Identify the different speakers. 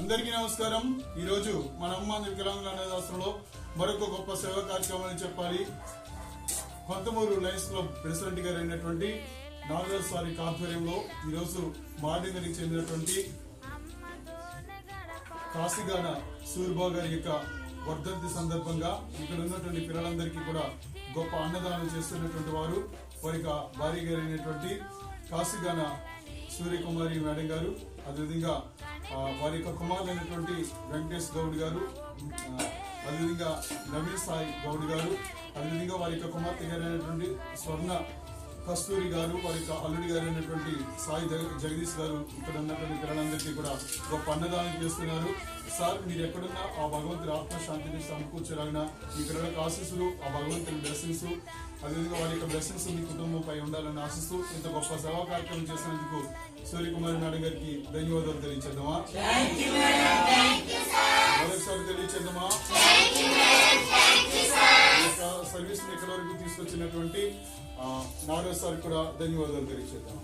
Speaker 1: అందరికీ నమస్కారం. ఈ రోజు మన అమ్మ వికలాంగుల అన్నదాసంలో మరొక గొప్ప సేవా కార్యక్రమాన్ని చెప్పాలి. కొత్తమూరు లయన్స్ క్లబ్ ప్రెసిడెంట్ గారు అయినటువంటి నాగరాజు ఆధ్వర్యంలో ఈరోజు మాడినరికి చెందినటువంటి కాశీగాన సూర్బా గారి యొక్క వర్ధంతి సందర్భంగా ఇక్కడ ఉన్నటువంటి పిల్లలందరికీ కూడా గొప్ప అన్నదానం చేస్తున్నటువంటి వారు వారి భార్య గారు అయినటువంటి కాశీగాన సూర్యకుమారి మేడం గారు. అదేవిధంగా వారి యొక్క కుమారులైనటువంటి వెంకటేష్ గౌడ్ గారు అదేవిధంగా నవీన్ సాయి గౌడ్ గారు అదేవిధంగా వారి యొక్క కుమార్తె గారైనటువంటి స్వర్ణ కస్తూరి గారు వారి యొక్క అల్లుడి గారు అయినటువంటి సాయి జగ- జగదీష్ గారు ఇక్కడ ఉన్నటువంటి పిల్లలందరికీ కూడా గొప్ప అన్నదానం చేస్తున్నారు. సార్ మీరు ఎక్కడున్నా ఆ భగవంతుడి ఆత్మశాంతిని సమకూర్చలాగిన మీ పిల్లలకు ఆశీస్సులు ఆ భగవంతుని బ్లెస్సింగ్స్ అదేవిధంగా వారి యొక్క బ్లెస్సింగ్స్ మీ కుటుంబంపై ఉండాలని ఆశిస్తూ ఇంత గొప్ప సేవా కార్యక్రమం చేసినందుకు సూర్యకుమారి మేడం గారికి ధన్యవాదాలు తెలియచేద్దామా మరొకసారి సర్వీస్ ఇక్కడ వరకు తీసుకొచ్చినటువంటి నాగరాజ్ సార్ కూడా ధన్యవాదాలు తెలియజేద్దాం.